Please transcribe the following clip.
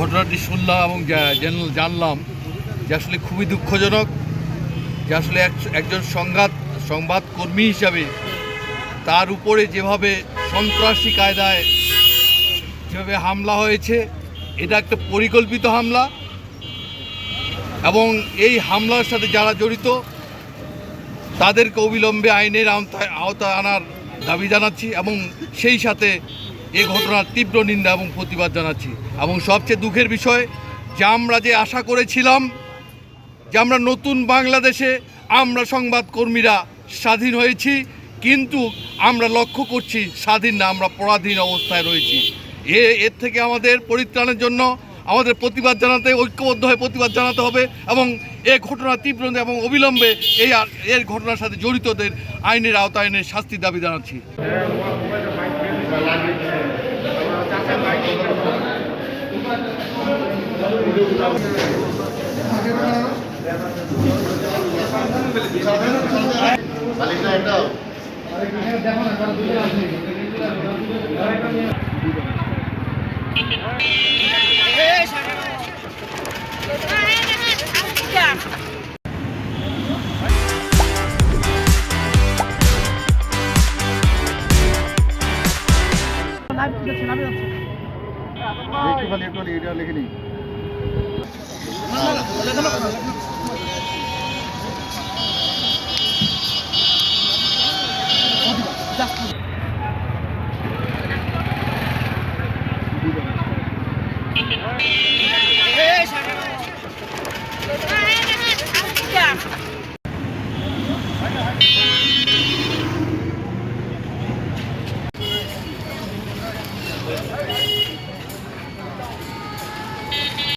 ঘটনাটি শুনলাম এবং জানলাম যে আসলে খুবই দুঃখজনক যে আসলে এক- একজন সংঘাত, সংবাদকর্মী হিসাবে তার উপরে যেভাবে সন্ত্রাসী কায়দায় যেভাবে হামলা হয়েছে, এটা একটা পরিকল্পিত হামলা এবং এই হামলার সাথে যারা জড়িত তাদেরকে অবিলম্বে আইনের আওতায় আওতায় আনার দাবি জানাচ্ছি এবং সেই সাথে এ ঘটনার তীব্র নিন্দা এবং প্রতিবাদ জানাচ্ছি। এবং সবচেয়ে দুঃখের বিষয়, যে আমরা যে আশা করেছিলাম যে আমরা নতুন বাংলাদেশে আমরা সংবাদকর্মীরা স্বাধীন হয়েছি, কিন্তু আমরা লক্ষ্য করছি স্বাধীন না, আমরা পরাধীন অবস্থায় রয়েছি। এ, এর থেকে আমাদের পরিত্রাণের জন্য আমাদের প্রতিবাদ জানাতে, ঐক্যবদ্ধ হয়ে প্রতিবাদ জানাতে হবে এবং এ ঘটনা তীব্র এবং অবিলম্বে এই এর ঘটনার সাথে জড়িতদের আইনের আওতায়নের এনে শাস্তির দাবি জানাচ্ছি। একটুখানি একটু এটা লিখে নিই Hey!